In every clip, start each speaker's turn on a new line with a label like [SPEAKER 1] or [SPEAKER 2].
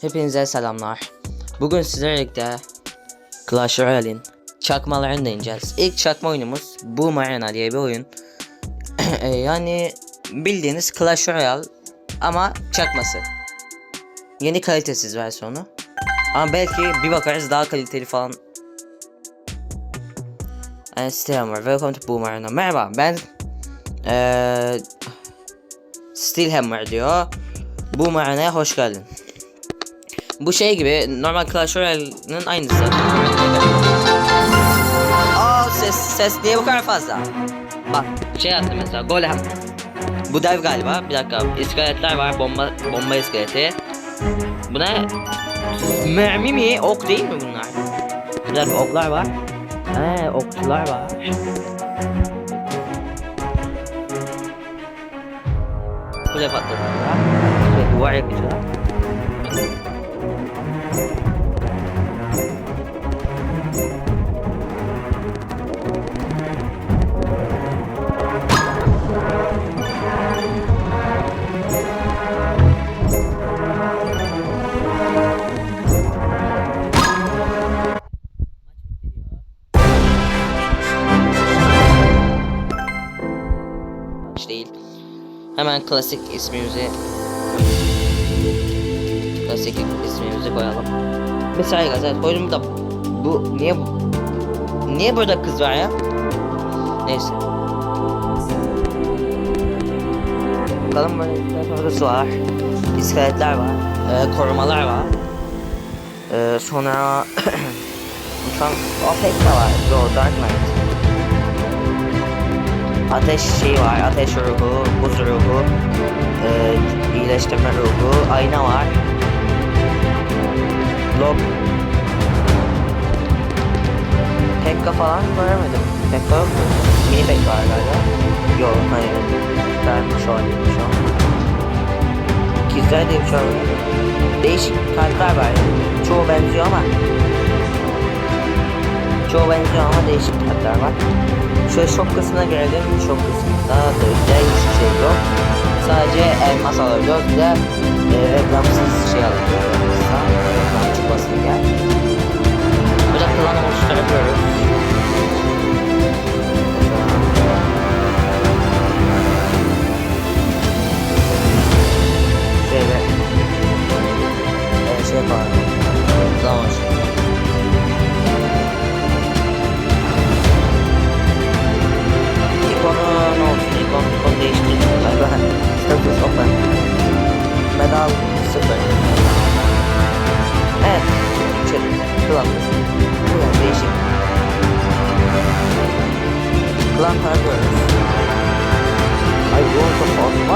[SPEAKER 1] Hepinize selamlar. Bugün sizlerle birlikte Clash Royale'in çakmalarını deneyeceğiz. İlk çakma oyunumuz Boom Arena diye bir oyun. E, yani bildiğiniz Clash Royale ama çakması. Yeni kalitesiz versiyonu. Ama belki bir bakarız daha kaliteli falan. And Steelhammer, welcome to Boom Arena. Merhaba ben eee Steelhammer diyor. Boom Arena'ya hoş geldin. Bu şey gibi normal Clash Royale'nin aynısı. Aa ses ses niye bu kadar fazla? Bak şey yaptı mesela gol attı. Bu dev galiba. Bir dakika. İskeletler var. Bomba bomba iskeleti. Bu ne? Mermi mi? Ok değil mi bunlar? Bir dakika oklar var. He okçular var. Kule patladı. Duvar yakacağız. Hemen klasik ismimizi klasik ismimizi koyalım. Mesela gazet oyunumda bu niye niye burada kız var ya? Neyse. Bakalım böyle orası var. İskeletler var. Ee, korumalar var. Ee, sonra Lütfen Apex de var. Yo Dark Knight. Ateş şeyi var. Ateş ruhu, buz ruhu, e, iyileştirme ruhu, ayna var. Lob. Pekka falan göremedim. Pekka yok mu? Mini Pekka var galiba. Yok hayır. Ben şu an şu an. Diye bir şey var. Değişik kartlar var. Çoğu benziyor ama. Çoğu benziyor ama değişik kartlar var. Şöyle shop kısmına gelelim. Shop kısmında da öyle hiçbir şey yok. Sadece elmas alabiliyoruz. Bir de e, reklamsız şey alabiliyoruz. Reklam çıkmasın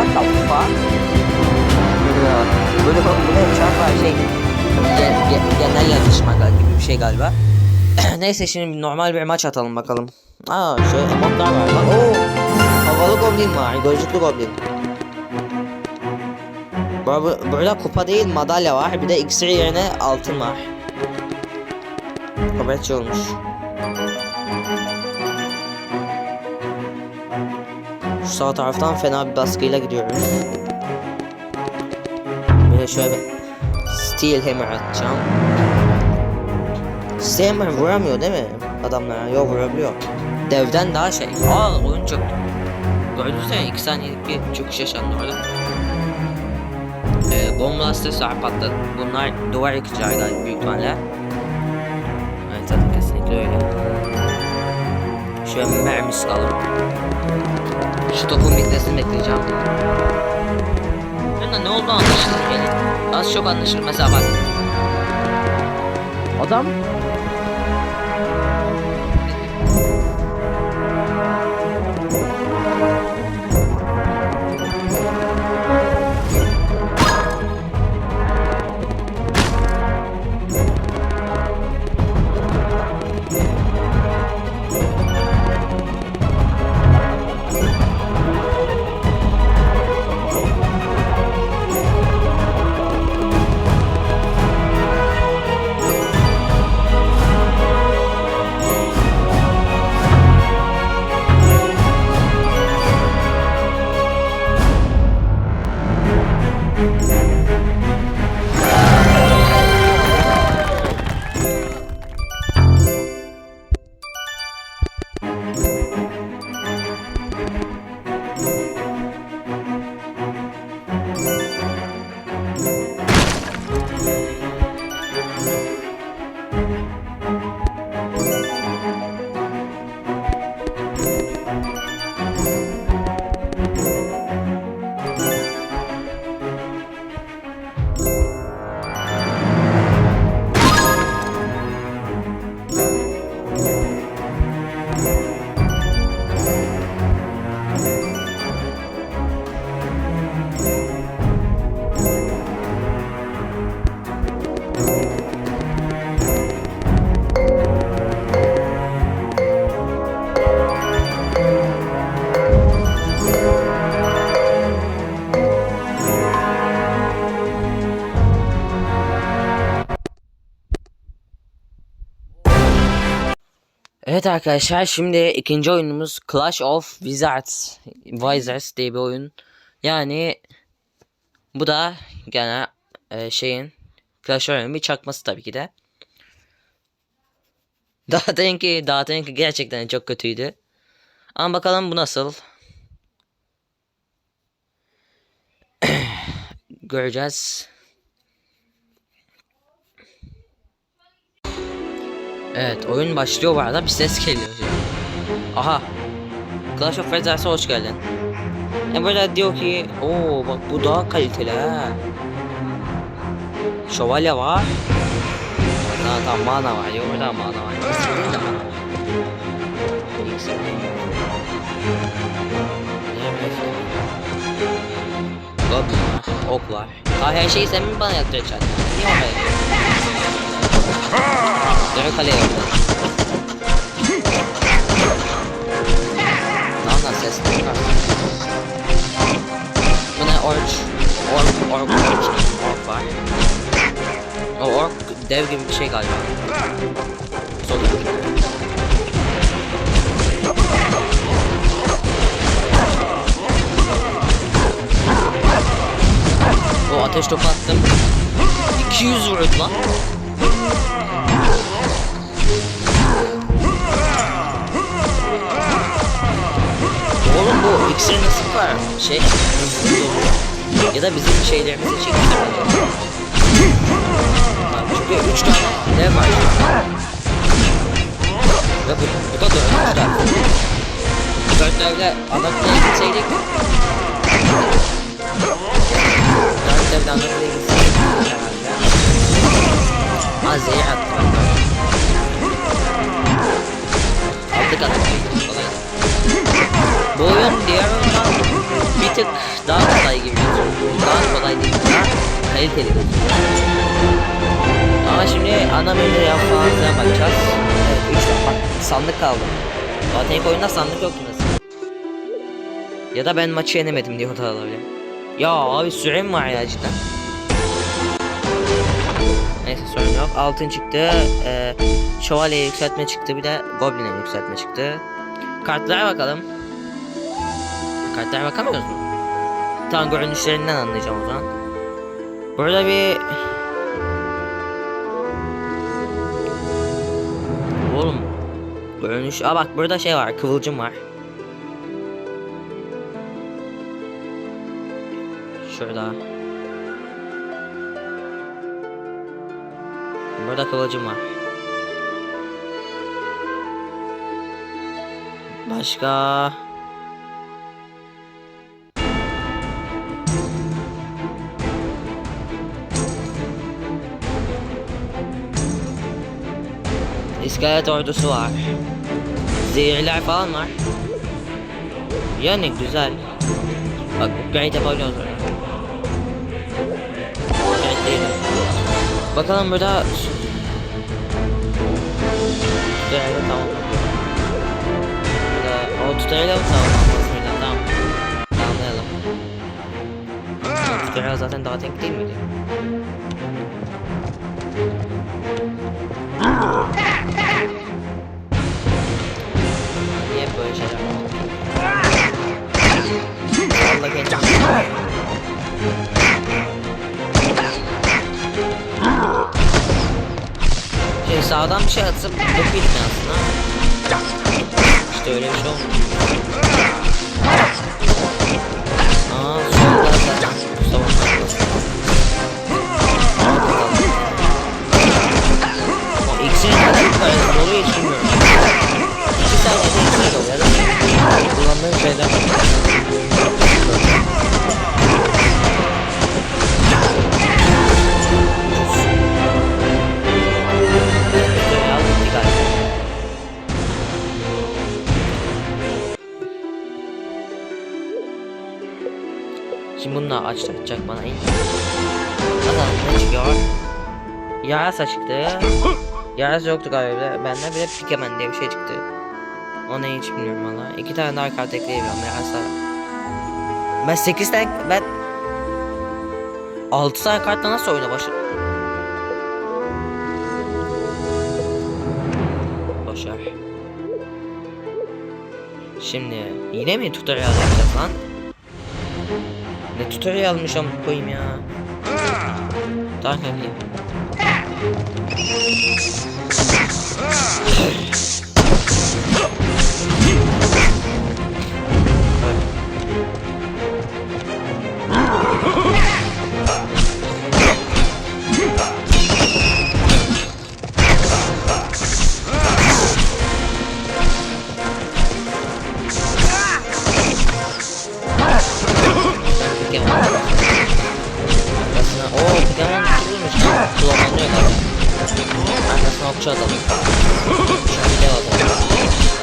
[SPEAKER 1] What the fuck? Ya, Böyle bak bu ne çarp var şey. Gen, gen, genel yazışma gibi bir şey galiba. Neyse şimdi normal bir maç atalım bakalım. Aa şey emotlar var bak. Oo, havalı goblin var. Gözlüklü goblin. Bu- Burada kupa değil madalya var. Bir de iksir yerine altın var. Haberci olmuş. Sağ taraftan fena bir baskıyla gidiyoruz. Böyle şöyle Steel Hammer atacağım. Steel Hammer vuramıyor değil mi? Adamlara yok vurabiliyor. Devden daha şey. Aa oyun çöktü. Gördünüz ya 2 saniyelik bir çöküş yaşandı orada. Ee, bomba lastesi var patladı. Bunlar duvar galiba büyük ihtimalle. Evet tabii kesinlikle öyle. Şöyle mermi sıkalım. Şu topun bitmesini bekleyeceğim. Bunda ne oldu anlaşılır yani. Az çok anlaşılır. Mesela bak. Adam Evet arkadaşlar şimdi ikinci oyunumuz Clash of Wizards. Wizards diye bir oyun. Yani bu da gene e, şeyin Clash Royale'in bir çakması tabii ki de. Daha deminki, daha deminki gerçekten çok kötüydü. Ama bakalım bu nasıl. Göreceğiz. Evet oyun başlıyor bu arada bir ses geliyor. Aha. Clash of Wizards'a hoş geldin. E böyle diyor ki o bak bu daha kaliteli ha. Şövalye var. Daha tam mana var. Yok orada mana var. Değil de var. İksir değil. Ne bileyim. Goblin var. Ok var. Ha her şeyi sen mi bana yaptıracaksın? Niye oraya Dönü kaleye. Lan lan ses çıkar. Bu ne orc? Orc, orc, orc, orc var. O orc dev gibi bir şey galiba. Sol O ateş topu attım. 200 vurdu lan. İksir nasıl var? Şey hızlı doluyor. Ya da bizim şeylerimizi çekmişler. Bak, Çünkü 3 tane dev var. Ve bu, bu da dördüncü dev. Dört devle Anadolu'ya gitseydik. Dört devle Anadolu'ya gitseydik. herhalde. Tık daha kolay gibi gözüküyor. Daha kolay değil, daha kaliteli gözüküyor. Ama şimdi ana menüye yapmamıza bakacağız. Evet, üç bak sandık kaldı. Zaten ilk oyunda sandık yoktu mesela. Ya da ben maçı yenemedim diye da olabilir. Ya abi sürem var ya cidden. Neyse sorun yok. Altın çıktı. Ee, şövalye yükseltme çıktı. Bir de goblin'e yükseltme çıktı. Kartlara bakalım. Kartlara bakamıyoruz mu? Tamam görünüşlerinden anlayacağım o zaman. Burada bir... Oğlum. Görünüş... Aa bak burada şey var. Kıvılcım var. Şurada. Burada kıvılcım var. Başka... İskelet ordusu var. Zehirler falan var. Yani güzel. Bak upgrade yapabiliyoruz oraya. Bakalım burada... Tutarayla tamam. Burada o tutarayla mı tamam? Tamam. Tamamlayalım. Tutarayla zaten daha tek değil miydi? Kendini. Şey sağdan bir şey atıp döküydüm aslında. İşte öyle bir şey olmuş. Aa solda zaten. Mustafa O bu kadar doluyor hiç bilmiyorum. İki saniyede Bununla açacak bana. Bakalım ne çıkıyor? Yarasa çıktı. Yarasa yoktu galiba. Bende bir de Pikemen diye bir şey çıktı. O ne hiç bilmiyorum valla. İki tane daha kart ekleyebiliyorum yarasa. Ben 8 tane ben 6 tane kartla nasıl oyuna başladım? Boşver. Şimdi yine mi tutorial yapacağız lan? Ne tutorialmış ama koyayım ya. Daha ne bileyim. Pokemon. Arkasına ooo Pokemon tutulmuş. Kullanılıyor galiba. Arkasına okçu atalım. Şimdi dev atalım. Hadi.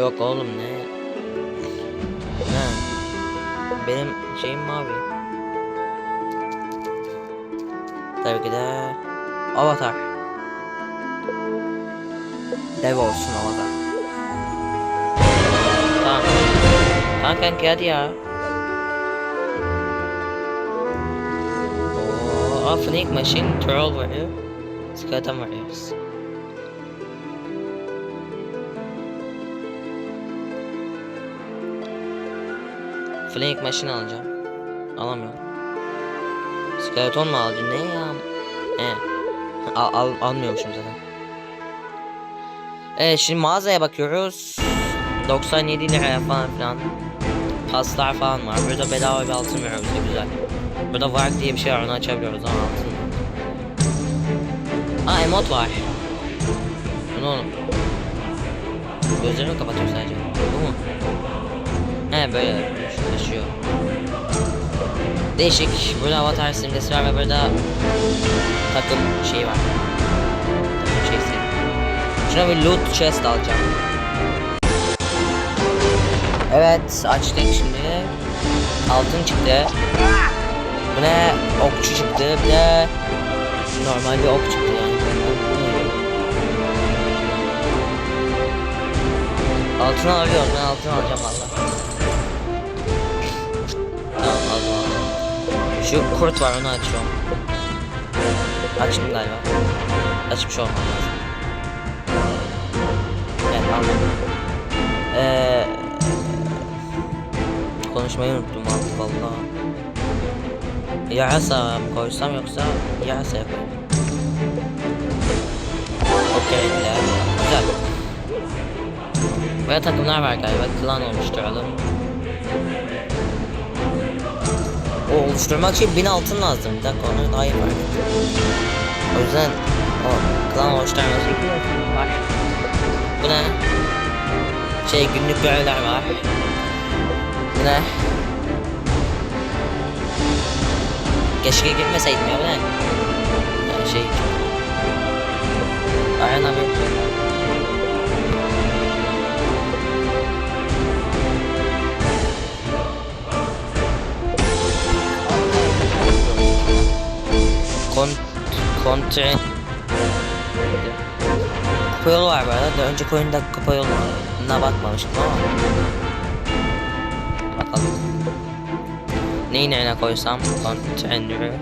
[SPEAKER 1] Yok oğlum ne? Ne? Benim şeyim mavi. Tabii ki de Avatar. Dev olsun Avatar. Tamam. Tamam kanki hadi ya. Oo, aa, Fnatic Machine Troll varıyor. Skeleton varıyoruz. Flank machine alacağım. Alamıyorum. Skeleton mu alacağım? Ne ya? He. Al, al, almıyormuşum zaten. Evet şimdi mağazaya bakıyoruz. 97 liraya falan filan. Paslar falan var. Burada bedava bir altın veriyor bize güzel. Burada vark diye bir şey var onu açabiliyoruz ama altın. Aa emot var. Bu ne oğlum? Gözlerimi kapatıyor sadece. Bu mu? He böyle taşıyor. Değişik. Burada avatar simgesi var ve burada takım şeyi var. Takım şeysi. Şuna bir loot chest alacağım. Evet açtık şimdi. Altın çıktı. Bu ne? Okçu çıktı. Bir de normal bir ok çıktı yani. Altın alıyorum ben altın alacağım valla. Şu kurt var onu açıyorum. Açtım galiba. Açmış olmam lazım. Evet aldım. Eee... Konuşmayı unuttum abi valla. Yarasa koysam yoksa yarasaya koyayım. Okey güzel. Böyle takımlar var galiba. Klan oluşturalım. O oluşturmak için 1000 altın lazım. Bir dakika onu daha iyi var. O yüzden o klan oluşturması için var. Bu ne? Şey günlük görevler var. Bu ne? Keşke girmeseydim ya bu ne? Ya şey Arena bir kontre Kupa yolu var bu arada. Daha önceki oyunda kupa yoluna bakmamıştım ama. Bakalım. Neyi nereye koysam? Konteyner'ı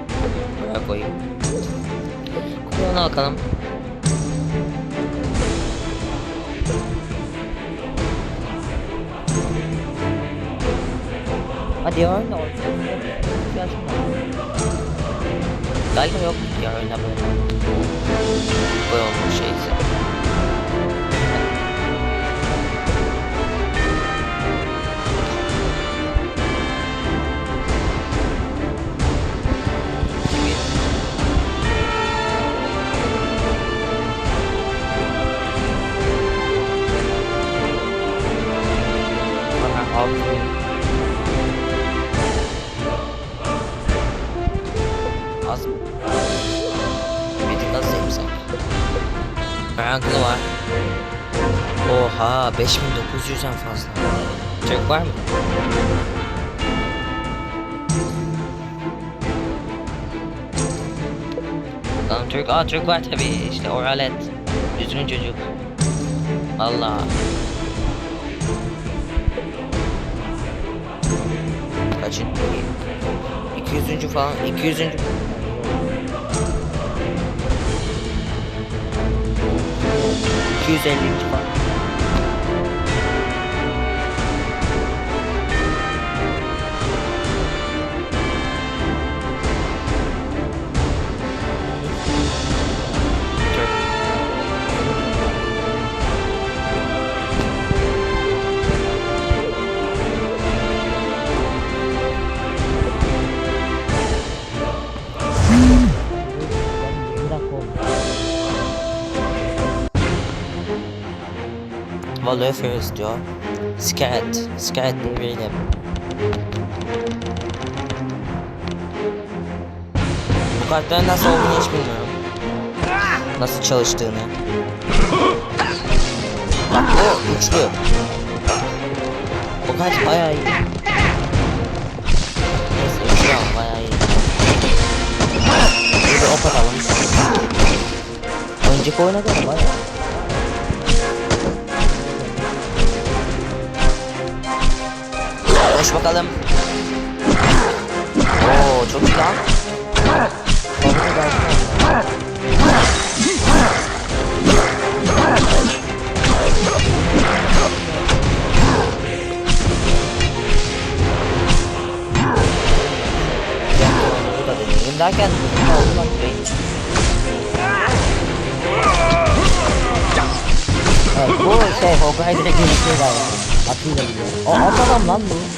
[SPEAKER 1] buraya koyayım. Kupa bakalım. Hadi ya oyunda Galiba yok ya oyunda böyle. Bu olmuş şeyse. Oha 5900'den fazla. Çok var mı? Bakalım Türk. Aa Türk var tabii. İşte Oralet. Düzgün çocuk. Allah. Kaçın? 200. falan. 200. 250. falan. Vallahi Ferris diyor. Scared. Scared devriyle. Bu kartların nasıl olduğunu hiç bilmiyorum. Nasıl çalıştığını. Bak o güçlü. Bu kart bayağı iyi. Neyse güçlü ama bayağı iyi. Bir de ok atalım. Önceki oyuna göre bayağı. Koş bakalım. Oo çok iyi lan. Derken lan beyin?
[SPEAKER 2] Evet bu şey Hawkeye direkt gelişiyor galiba. Atıyla gidiyor. O at adam lan bu.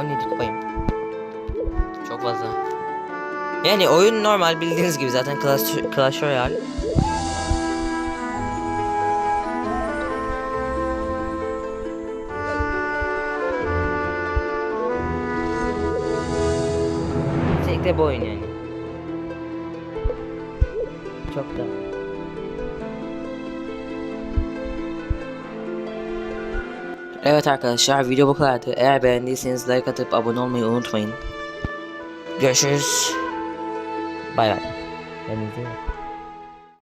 [SPEAKER 1] 17 kupayım. Çok fazla. Yani oyun normal bildiğiniz gibi zaten Clash, Clash Royale. Özellikle bu oyun yani. Evet arkadaşlar video bu kadardı. Eğer beğendiyseniz like atıp abone olmayı unutmayın. Görüşürüz. Bay bay.
[SPEAKER 2] Kendinize iyi.